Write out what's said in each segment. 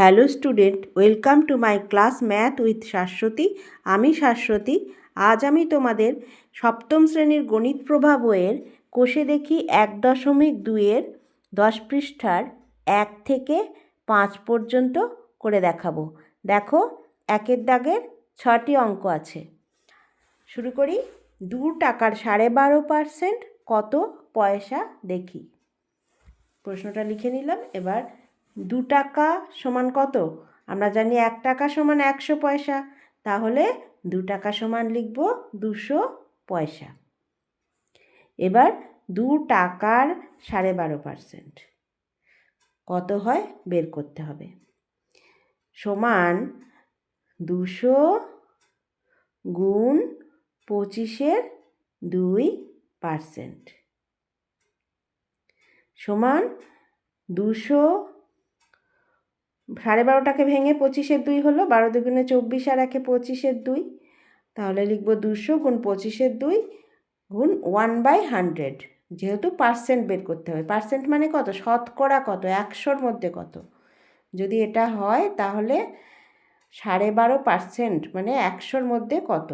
Hello student, welcome to my class math with Shashwati. আমি শাশ্বতী। আজ আমি তোমাদের সপ্তম শ্রেণির গণিত প্রভা বইয়ের কোষে দেখি এক দশমিক দুইয়ের দশ পৃষ্ঠার এক থেকে পাঁচ পর্যন্ত করে দেখাবো। দেখো, একের দাগের ছটি অঙ্ক আছে। শুরু করি। দু টাকার সাড়ে বারো পার্সেন্ট কত পয়সা দেখি। প্রশ্নটা লিখে নিলাম। এবার দু টাকা সমান কত? আমরা জানি এক টাকা সমান একশো পয়সা। তাহলে দু টাকা সমান লিখব দুশো পয়সা। এবার দু টাকার সাড়ে বারো পার্সেন্ট। কত হয়? বের করতে হবে। সমান দুশো গুণ পঁচিশের দুই পার্সেন্ট। সমান দুশো সাড়ে বারোটাকে ভেঙে পঁচিশের দুই হলো, বারো দুগুণে চব্বিশ আর একে পঁচিশের দুই। তাহলে লিখব দুশো গুণ পঁচিশের দুই গুণ ওয়ান বাই হান্ড্রেড। যেহেতু পার্সেন্ট বের করতে হবে পার্সেন্ট মানে কত? শতকরা কত? একশোর মধ্যে কত? যদি এটা হয় তাহলে সাড়ে বারো পার্সেন্ট মানে একশোর মধ্যে কত?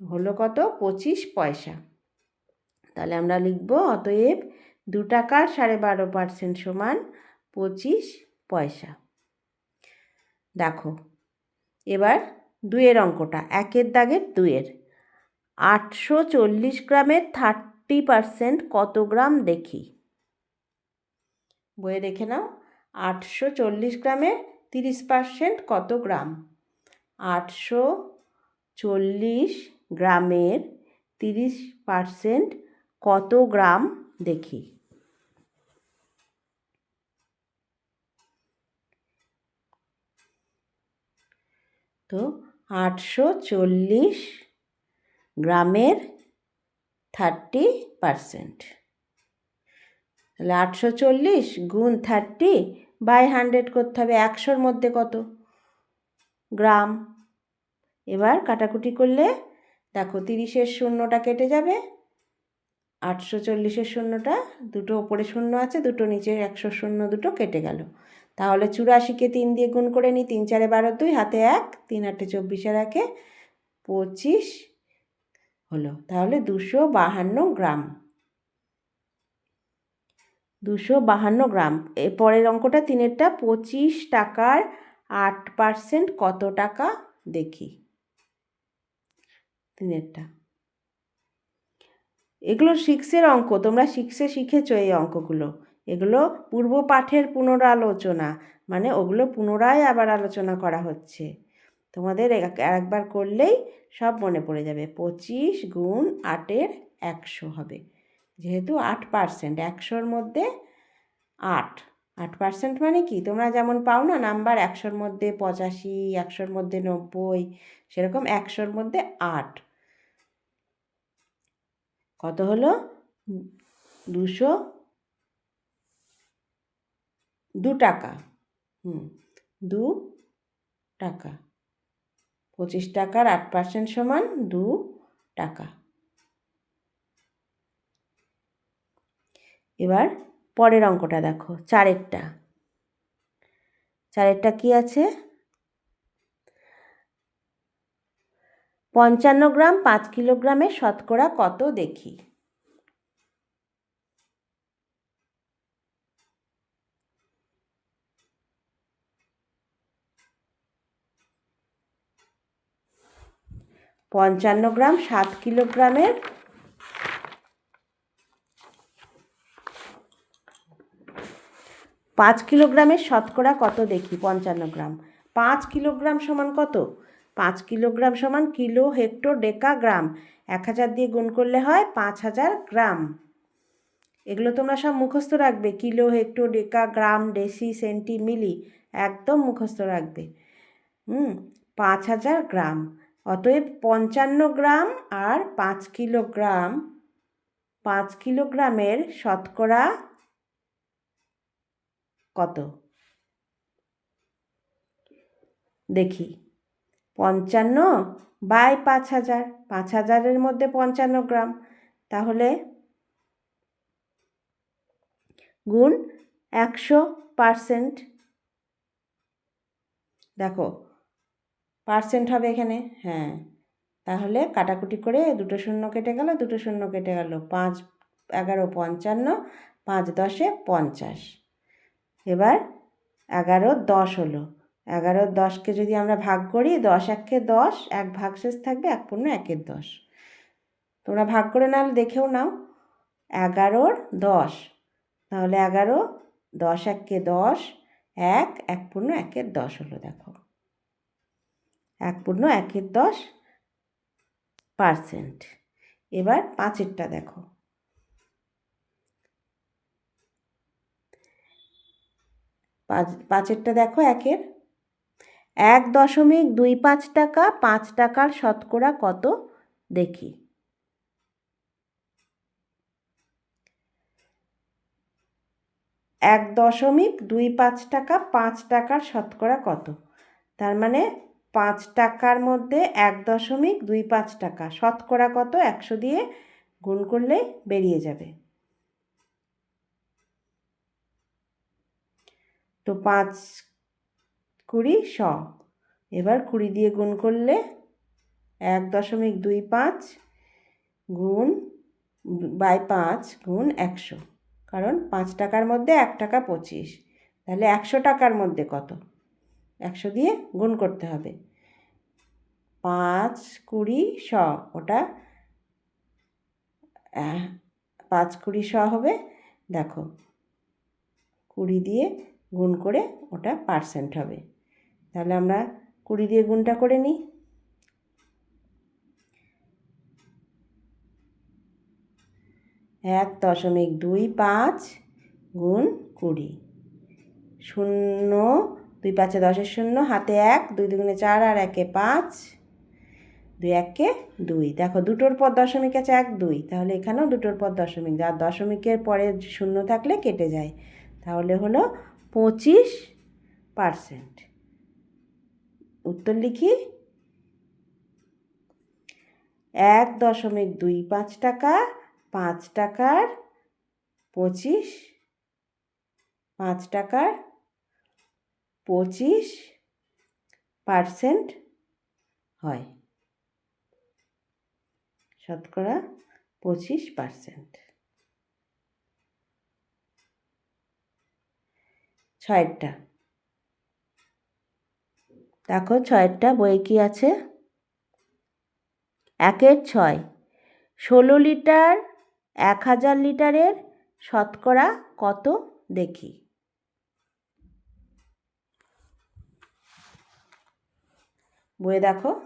হলো কত? পঁচিশ পয়সা। তাহলে আমরা লিখব অতএব দু টাকার সাড়ে বারো পার্সেন্ট সমান পঁচিশ পয়সা। দেখো। এবার দুয়ের অঙ্কটা, একের দাগের দুয়ের আটশো চল্লিশ গ্রামের থার্টি পারসেন্ট কত গ্রাম দেখি? বইয়ে দেখে নাও। আটশো চল্লিশ গ্রামের তিরিশ পার্সেন্ট কত গ্রাম? আটশো চল্লিশ গ্রামের তিরিশ পার্সেন্ট কত গ্রাম দেখি? তো আটশো চল্লিশ গ্রামের থার্টি পারসেন্ট তাহলে আটশো চল্লিশ গুণ থার্টি বাই হান্ড্রেড করতে হবে একশোর মধ্যে কত? গ্রাম। এবার কাটাকুটি করলে দেখো তিরিশের শূন্যটা কেটে যাবে। আটশো চল্লিশের শূন্যটা দুটো ওপরে শূন্য আছে, দুটো নিচে একশো শূন্য দুটো কেটে গেল। তাহলে চুরাশিকে তিন দিয়ে গুণ করে নিই, তিন চারে বারো দুই, হাতে এক, তিন আটে চব্বিশের একে পঁচিশ হলো। তাহলে দুশো বাহান্ন গ্রাম। দুশো বাহান্ন গ্রাম। পরের অঙ্কটা তিনেরটা পঁচিশ টাকার আট পার্সেন্ট কত টাকা? দেখি। তিনেরটা। এগুলো সিক্সের অঙ্ক, তোমরা সিক্সে শিখেছো এই অঙ্কগুলো। এগুলো পূর্ব পাঠের পুনরালোচনা মানে ওগুলো পুনরায় আবার আলোচনা করা হচ্ছে। তোমাদের একবার করলেই সব মনে পড়ে যাবে। পঁচিশ গুণ আটের একশো হবে। যেহেতু আট পার্সেন্ট একশোর মধ্যে আট। আট পার্সেন্ট মানে কি? তোমরা যেমন পাও না নাম্বার একশোর মধ্যে পঁচাশি, একশোর মধ্যে নব্বই, সেরকম একশোর মধ্যে আট। কত হলো? দুশো দু টাকা। হুম, দু টাকা। পঁচিশ টাকার আট পার্সেন্ট সমান দু টাকা। এবার পরের অঙ্কটা দেখো, চারেরটা। চারেরটা কি আছে? পঞ্চান্ন গ্রাম পাঁচ কিলোগ্রামের শতকরা কত দেখি? পঞ্চান্ন গ্রাম, সাত কিলোগ্রামের পাঁচ কিলোগ্রামের শতকরা কত দেখি? পঞ্চান্ন গ্রাম। পাঁচ কিলোগ্রাম সমান কত? পাঁচ কিলোগ্রাম সমান কিলো হেক্টর ডেকা গ্রাম। এক হাজার দিয়ে গুণ করলে হয় পাঁচ হাজার গ্রাম। এগুলো তোমরা সব মুখস্থ রাখবে। Kilo, hecto, deca, gram, deci, centi, milli. একদম মুখস্থ রাখবে। হুম, পাঁচ হাজার গ্রাম। অতএব পঞ্চান্ন গ্রাম আর পাঁচ কিলোগ্রাম, পাঁচ কিলোগ্রামের শতকরা কত? দেখি, পঞ্চান্ন বাই পাঁচ হাজার, পাঁচ হাজারের মধ্যে পঞ্চান্ন গ্রাম, তাহলে গুণ একশো পারসেন্ট। দেখো পার্সেন্ট হবে এখানে? হ্যাঁ। তাহলে কাটাকুটি করে দুটো শূন্য কেটে গেল, দুটো শূন্য কেটে গেল, পাঁচ এগারো পঞ্চান্ন, পাঁচ দশে পঞ্চাশ। এবার এগারো দশ হলো। এগারো দশকে যদি আমরা ভাগ করি, দশ একে দশ, এক ভাগ শেষ থাকবে, এক পূর্ণ একের দশ। তোমরা ভাগ করে নাহলে দেখেও নাও। এগারোর দশ। তাহলে এগারো দশ একে দশ, এক এক পূর্ণ একের দশ হলো, দেখো। এক পূর্ণ একের দশ পার্সেন্ট। এবার পাঁচেরটা দেখো। পাঁচ, পাঁচেরটা দেখো একের। এক দশমিক দুই পাঁচ টাকা, পাঁচ টাকার শতকরা কত দেখি। এক দশমিক দুই পাঁচ টাকা, পাঁচ টাকার শতকরা কত? তার মানে পাঁচ টাকার মধ্যে এক দশমিক দুই পাঁচ টাকা। শতকরা কত? একশো দিয়ে গুণ করলেই বেরিয়ে যাবে। তো পাঁচ কুড়ি শ। এবার কুড়ি দিয়ে গুণ করলে এক দশমিক দুই পাঁচ গুণ বাই পাঁচ গুণ একশো। কারণ পাঁচ টাকার মধ্যে এক টাকা পঁচিশ। তাহলে একশো টাকার মধ্যে কত? একশো দিয়ে গুণ করতে হবে। পাঁচ কুড়ি শ, ওটা পাঁচ কুড়ি শ হবে, দেখো, কুড়ি দিয়ে গুণ করে ওটা পার্সেন্ট হবে। তাহলে আমরা কুড়ি দিয়ে গুণটা করে নিই। এক দশমিক দুই পাঁচ গুণ কুড়ি। শূন্য দুই পাঁচে দশের শূন্য, হাতে এক, দুই দুগুণে চার আর একে পাঁচ, দুই একে দুই। দেখো, দুটোর পর দশমিক আছে এক, দুই। তাহলে এখানেও দুটোর পর দশমিক। আর দশমিকের পরে শূন্য থাকলে কেটে যায়। তাহলে হলো পঁচিশ পারসেন্ট। উত্তর লিখি। এক দশমিক দুই পাঁচ টাকা, পাঁচ টাকার পঁচিশ, পাঁচ টাকার পঁচিশ পারসেন্ট হয়। শতকরা পঁচিশ পারসেন্ট। ছয়েরটা দেখো ছয়েরটা বই কি আছে? একের ছয়। ষোলো লিটার, এক হাজার লিটারের শতকরা কত দেখি? বইয়ে দেখো।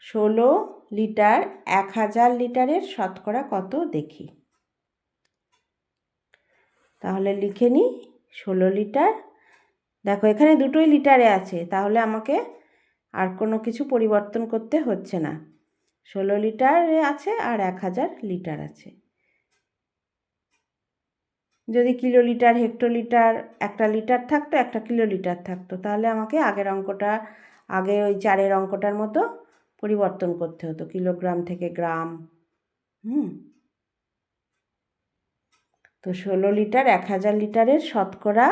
ষোলো লিটার, এক হাজার লিটারের শতকরা কত দেখি? তাহলে লিখে নিই, ষোলো লিটার। দেখো, এখানে দুটোই লিটারে আছে, তাহলে আমাকে আর কোনো কিছু পরিবর্তন করতে হচ্ছে না। ষোলো লিটারে আছে আর এক হাজার লিটার আছে। যদি কিলো লিটার হেক্টোলিটার, একটা লিটার থাকতো, একটা কিলো লিটার থাকতো। তাহলে আমাকে আগের অঙ্কটা, আগে ওই চারের অঙ্কটার মতো পরিবর্তন করতে হতো, কিলোগ্রাম থেকে গ্রাম, হুম। তো ষোলো লিটার, এক হাজার লিটারের শতকরা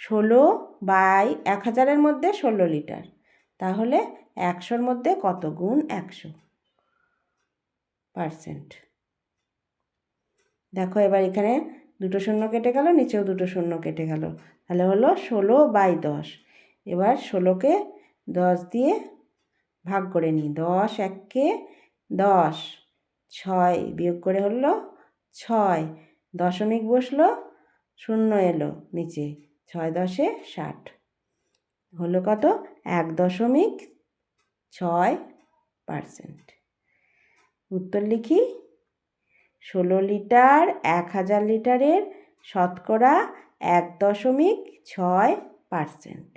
ষোলো বাই এক হাজারের মধ্যে ষোলো লিটার। তাহলে একশোর মধ্যে কত গুণ একশো পারসেন্ট? দেখো এবার এখানে দুটো শূন্য কেটে গেল, নিচেও দুটো শূন্য কেটে গেল। তাহলে হলো ষোলো বাই দশ। এবার ষোলোকে দশ দিয়ে ভাগ করে নিই। দশ এককে দশ, ছয় বিয়োগ করে হলো ছয়। দশমিক বসল, শূন্য এলো নিচে, ছয় দশে ষাট। হলো কত? এক দশমিক ছয় পারসেন্ট। উত্তর লিখি। ষোলো লিটার, এক হাজার লিটারের শতকরা এক দশমিক ছয় পারসেন্ট।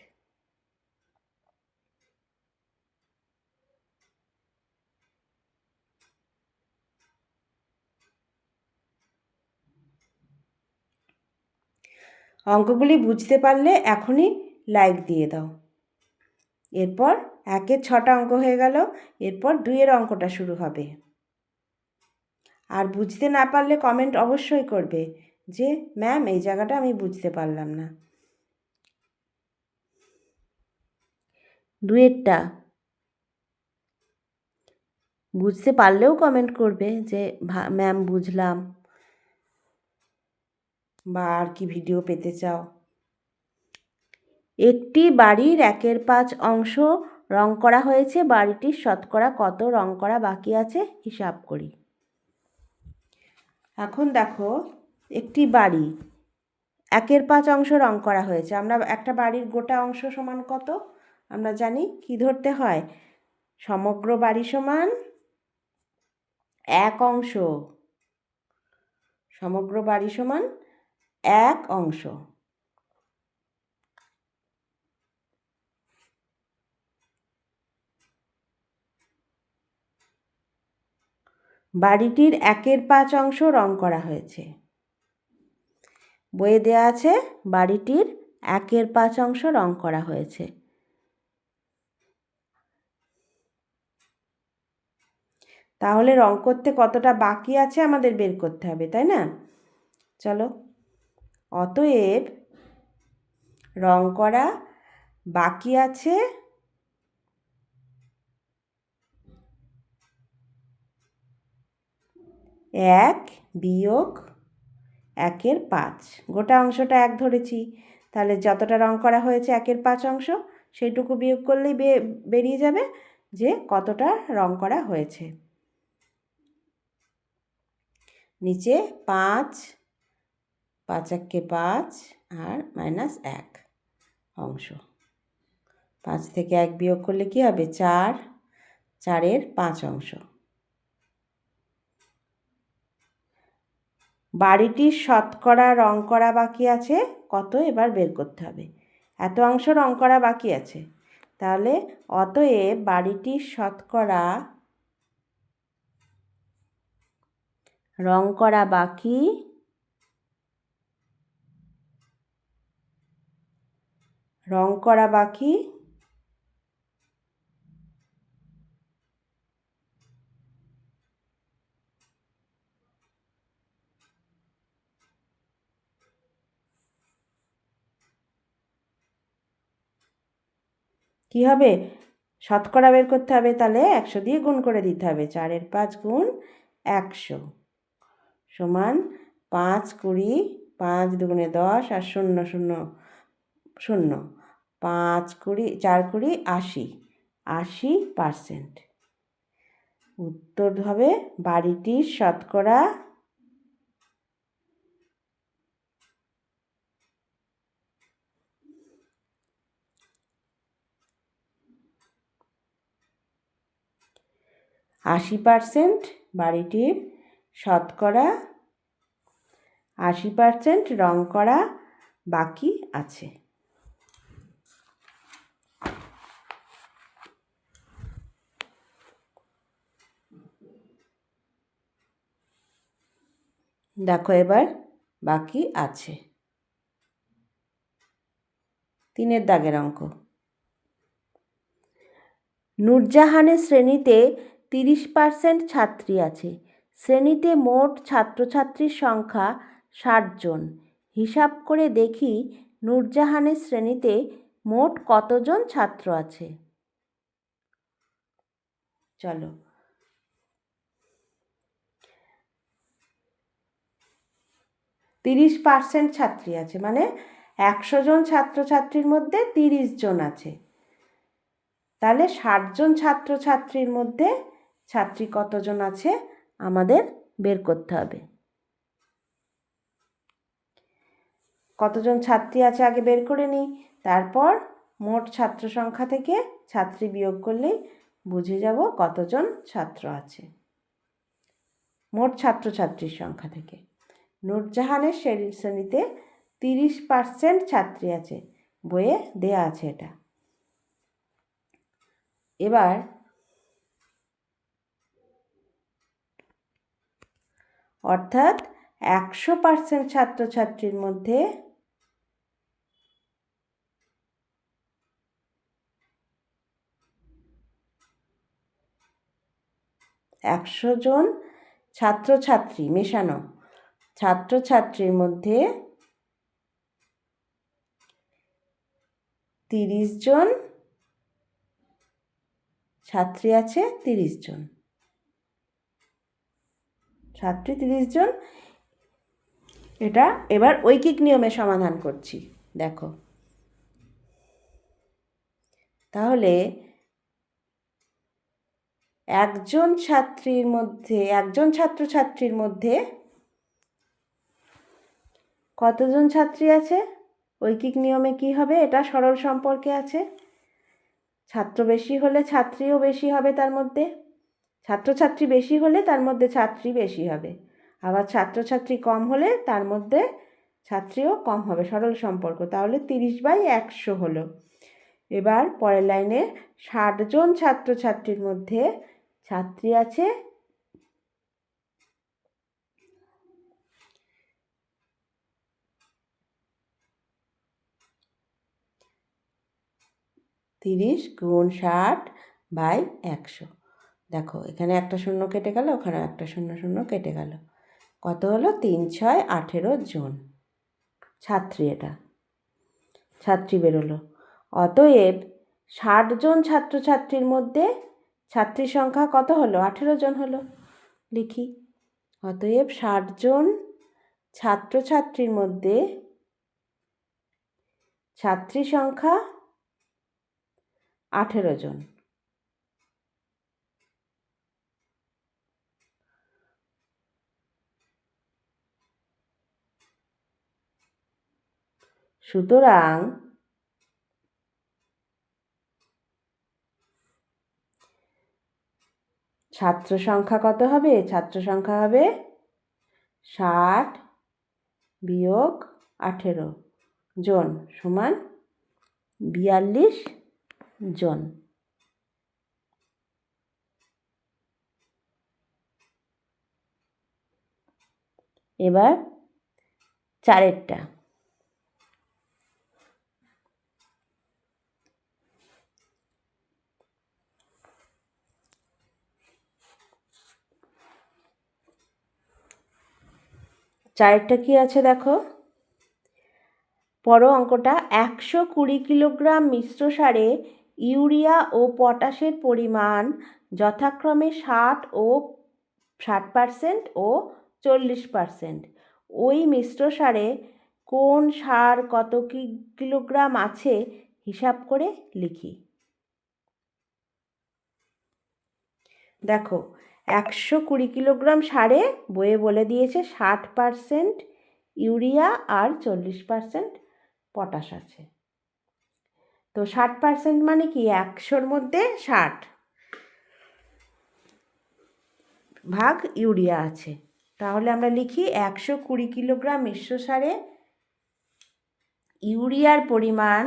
অঙ্কগুলি বুঝতে পারলে এখনই লাইক দিয়ে দাও। এরপর একের ছটা অঙ্ক হয়ে গেল, এরপর দুইয়ের অঙ্কটা শুরু হবে। আর বুঝতে না পারলে কমেন্ট অবশ্যই করবে যে ম্যাম এই জায়গাটা আমি বুঝতে পারলাম না। দুয়েরটা বুঝতে পারলেও কমেন্ট করবে যে ম্যাম বুঝলাম। বা, আর কি ভিডিও পেতে চাও? একটি বাড়ির একের পাঁচ অংশ রং করা হয়েছে, বাড়িটির শতকরা কত রং করা বাকি আছে, হিসাব করি। এখন দেখো, একটি বাড়ি। একের পাঁচ অংশ রং করা হয়েছে। আমরা একটা বাড়ির গোটা অংশ সমান কত? আমরা জানি কি ধরতে হয়? সমগ্র বাড়ি সমান এক অংশ। সমগ্র বাড়ি সমান এক অংশ। বাড়িটির একের পাঁচ অংশ রং করা হয়েছে। বইয়ে দেওয়া আছে, বাড়িটির একের পাঁচ অংশ রং করা হয়েছে। তাহলে রং করতে কতটা বাকি আছে আমাদের বের করতে হবে, তাই না? চলো। অতএব রং করা বাকি আছে এক বিয়োগ একের পাঁচ। গোটা অংশটা এক ধরেছি। তাহলে যতটা রং করা হয়েছে একের পাঁচ অংশ, সেইটুকু বিয়োগ করলেই বেরিয়ে যাবে যে কতটা রং করা হয়েছে। নিচে পাঁচ পাঁচ এককে পাঁচ আর মাইনাস এক অংশ। পাঁচ থেকে এক বিয়োগ করলে কী হবে? চার, চারের পাঁচ অংশ। বাড়িটির শতকরা রং করা বাকি আছে, কত এবার বের করতে হবে। এত অংশ রং করা বাকি আছে। তাহলে অতএব বাড়িটির শতকরা রং করা বাকি রং করা বাকি কী হবে? শতকরা বের করতে হবে তাহলে একশো দিয়ে গুণ করে দিতে হবে। চারের পাঁচ গুণ একশো সমান পাঁচ কুড়ি, পাঁচ দুগুণে দশ আর শূন্য শূন্য শূন্য। পাঁচ কুড়ি, চার কুড়ি, আশি আশি পারসেন্ট। উত্তর হবে বাড়িটির শতকরা আশি পারসেন্ট বাড়িটির শতকরা আশি পারসেন্ট রং করা বাকি আছে। দেখো এবার বাকি আছে। তিনের দাগের অঙ্ক। নূরজাহানের শ্রেণীতে তিরিশ পার্সেন্ট ছাত্রী আছে। শ্রেণীতে মোট ছাত্রছাত্রীর সংখ্যা ষাটজন হিসাব করে দেখি নূরজাহানের শ্রেণীতে মোট কতজন ছাত্র আছে। চলো। তিরিশ পার্সেন্ট ছাত্রী আছে মানে একশো জন ছাত্রছাত্রীর মধ্যে তিরিশ জন আছে। তাহলে ষাটজন ছাত্রছাত্রীর মধ্যে ছাত্রী কতজন আছে আমাদের বের করতে হবে। কতজন ছাত্রী আছে আগে বের করে নিই, তারপর মোট ছাত্র সংখ্যা থেকে ছাত্রী বিয়োগ করলেই বুঝে যাব কতজন ছাত্র আছে। মোট ছাত্রছাত্রীর সংখ্যা থেকে। নূরজাহানের শ্রেণীতে তিরিশ পার্সেন্ট ছাত্রী আছে বইয়ে দেয়া আছে এটা। এবার অর্থাৎ একশো পার্সেন্ট ছাত্রছাত্রীর মধ্যে একশো জন ছাত্রছাত্রী মেশানো। ছাত্রছাত্রীর মধ্যে তিরিশ জন ছাত্রী আছে, তিরিশ জন। ছাত্রী তিরিশ জন। এটা এবার ঐকিক নিয়মে সমাধান করছি, দেখো। তাহলে একজন ছাত্রীর মধ্যে, একজন ছাত্রছাত্রীর মধ্যে কতজন ছাত্রী আছে? ঐকিক নিয়মে কি হবে? এটা সরল সম্পর্কে আছে। ছাত্র বেশি হলে ছাত্রীও বেশি হবে তার মধ্যে। ছাত্রছাত্রী বেশি হলে তার মধ্যে ছাত্রী বেশি হবে। আবার ছাত্রছাত্রী কম হলে তার মধ্যে ছাত্রীও কম হবে। সরল সম্পর্ক। তাহলে তিরিশ বাই একশো হলো। এবার পরের লাইনে ষাটজন ছাত্রছাত্রীর মধ্যে ছাত্রী আছে। তিরিশ গুণ ষাট বাই একশো। দেখো, এখানে একটা শূন্য কেটে গেল, ওখানে একটা শূন্য শূন্য কেটে গেল। কত হলো? তিন, ছয়, আঠেরো জন। ছাত্রী এটা। ছাত্রী বেরোলো। অতএব ষাট জন ছাত্রছাত্রীর মধ্যে ছাত্রীর সংখ্যা কত হলো? আঠেরো জন হলো, লিখি। অতএব ষাট জন ছাত্রছাত্রীর মধ্যে ছাত্রী সংখ্যা আঠেরো জন। সুতরাং ছাত্র সংখ্যা কত হবে? ছাত্র সংখ্যা হবে ষাট বিয়োগ আঠেরো জন সমান বিয়াল্লিশ জন। এবার চারেরটা। চারেরটা কি আছে দেখো? পর অঙ্কটা। একশো কুড়ি কিলোগ্রাম মিশ্র সারে ইউরিয়া ও পটাশের পরিমাণ যথাক্রমে ষাট ও ষাট পারসেন্ট ও চল্লিশ পারসেন্ট। ওই মিশ্র সারে কোন সার কত কি কিলোগ্রাম আছে হিসাব করে লিখি। দেখো একশো কুড়ি কিলোগ্রাম সারে বয়ে বলে দিয়েছে ষাট পারসেন্ট ইউরিয়া আর চল্লিশ পারসেন্ট পটাশ আছে। তো ষাট পারসেন্ট মানে কি? একশোর মধ্যে ষাট ভাগ ইউরিয়া আছে। তাহলে আমরা লিখি একশো কুড়ি কিলোগ্রাম মিশ্র সারে ইউরিয়ার পরিমাণ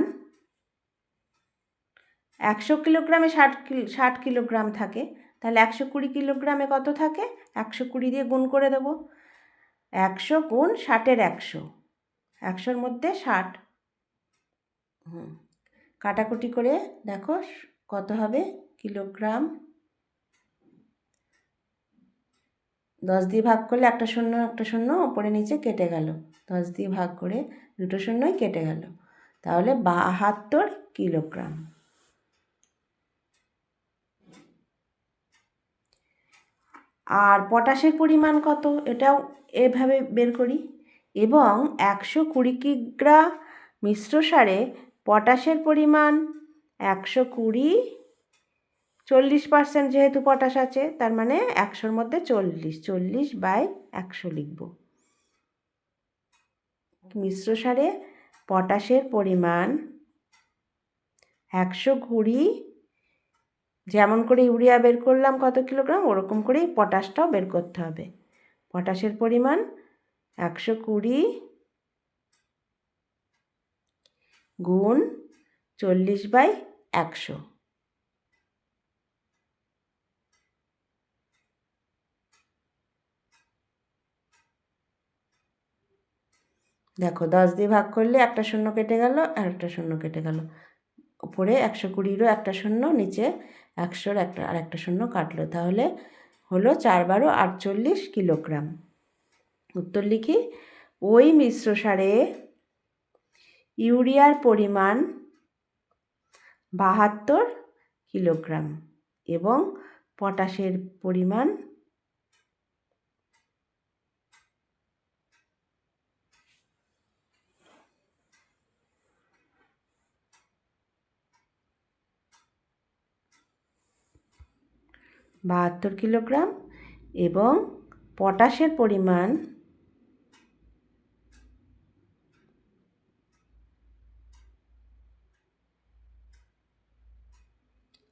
একশো কিলোগ্রামে ষাট ষাট কিলোগ্রাম থাকে। তাহলে একশো কুড়ি কিলোগ্রামে কত থাকে? একশো কুড়ি দিয়ে গুণ করে দেবো। একশো গুণ ষাটের একশো। একশোর মধ্যে ষাট। হুম, কাটাকুটি করে দেখো কত হবে? কিলোগ্রাম দশ দিয়ে ভাগ করলে একটা শূন্য একটা শূন্য, ওপরে নিচে কেটে গেল। দশ দিয়ে ভাগ করে দুটো শূন্যই কেটে গেল। তাহলে বাহাত্তর কিলোগ্রাম। আর পটাশের পরিমাণ কত? এটাও এভাবে বের করি। এবং একশো কুড়ি কিগ্রা মিশ্র সারে পটাশের পরিমাণ একশো কুড়ি, চল্লিশ পার্সেন্ট যেহেতু পটাশ আছে, তার মানে একশোর মধ্যে চল্লিশ চল্লিশ বাই একশো লিখব। মিশ্র সারে পটাশের পরিমাণ একশো কুড়ি যেমন করে ইউরিয়া বের করলাম কত কিলোগ্রাম, ওরকম করেই পটাশটাও বের করতে হবে। পটাশের পরিমাণ একশো কুড়ি গুণ চল্লিশ বাই একশো। দেখো, দশ দিয়ে ভাগ করলে একটা শূন্য কেটে গেল, আর একটা শূন্য কেটে গেল। উপরে একশো কুড়িরও একটা শূন্য, নিচে একশোর একটা, আর একটা শূন্য কাটলো। তাহলে হলো চার বারো আটচল্লিশ কিলোগ্রাম। উত্তর লিখি, ওই মিশ্র সারে ইউরিয়ার পরিমাণ বাহাত্তর কিলোগ্রাম এবং পটাশের পরিমাণ বাহাত্তর কিলোগ্রাম এবং পটাশের পরিমাণ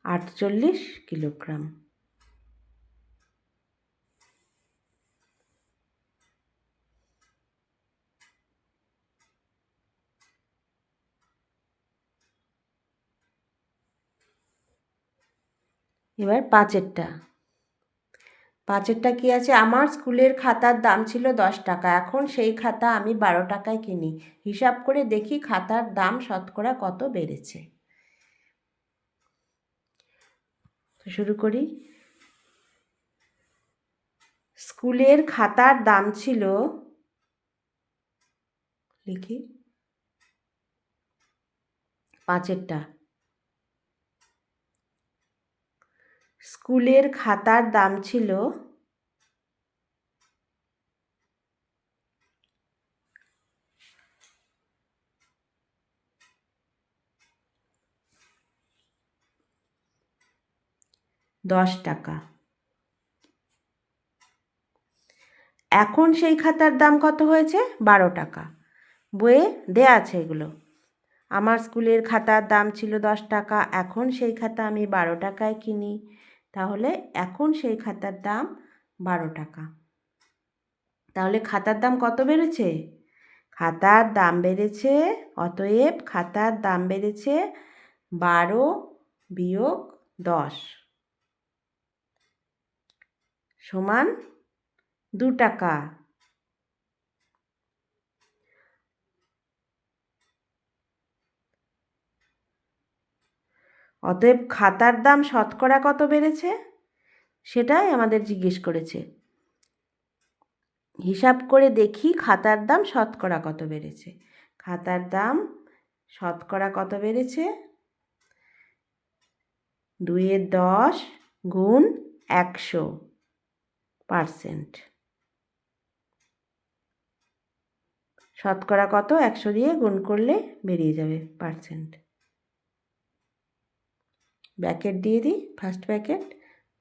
আটচল্লিশ কিলোগ্রাম। এবার পাঁচেরটা। পাঁচেরটা কি আছে? আমার স্কুলের খাতার দাম ছিল দশ টাকা। এখন সেই খাতা আমি বারো টাকায় কিনি। হিসাব করে দেখি খাতার দাম শতকরা কত বেড়েছে। শুরু করি। স্কুলের খাতার দাম ছিল লিখি। পাঁচেরটা। স্কুলের খাতার দাম ছিল দশ টাকা। এখন সেই খাতার দাম কত হয়েছে? বারো টাকা। বইয়ে দেয়া আছে এগুলো। আমার স্কুলের খাতার দাম ছিল দশ টাকা, এখন সেই খাতা আমি বারো টাকায় কিনি। তাহলে এখন সেই খাতার দাম বারো টাকা। তাহলে খাতার দাম কত বেড়েছে? খাতার দাম বেড়েছে, অতএব খাতার দাম বেড়েছে বারো বিয়োগ দশ সমান দু টাকা। অতএব খাতার দাম শতকরা কত বেড়েছে? সেটাই আমাদের জিজ্ঞেস করেছে। হিসাব করে দেখি খাতার দাম শতকরা কত বেড়েছে। খাতার দাম শতকরা কত বেড়েছে? দুইয়ের দশ গুণ একশো পারসেন্ট। শতকরা কত? একশো দিয়ে গুণ করলে বেরিয়ে যাবে পার্সেন্ট। ব্যাকেট দিয়ে দিই ফার্স্ট ব্যাকেট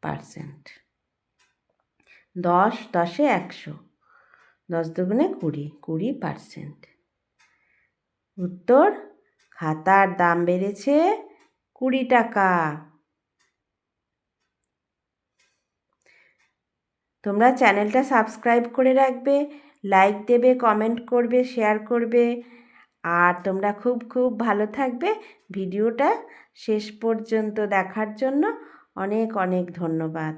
পার্সেন্ট দশ, দশে একশো। দশ দুগুণে কুড়ি কুড়ি পার্সেন্ট উত্তর, খাতার দাম বেড়েছে কুড়ি টাকা। তোমরা চ্যানেলটা সাবস্ক্রাইব করে রাখবে, লাইক দেবে কমেন্ট করবে শেয়ার করবে। আর তোমরা খুব খুব ভালো থাকবে। ভিডিওটা শেষ পর্যন্ত দেখার জন্য অনেক অনেক ধন্যবাদ।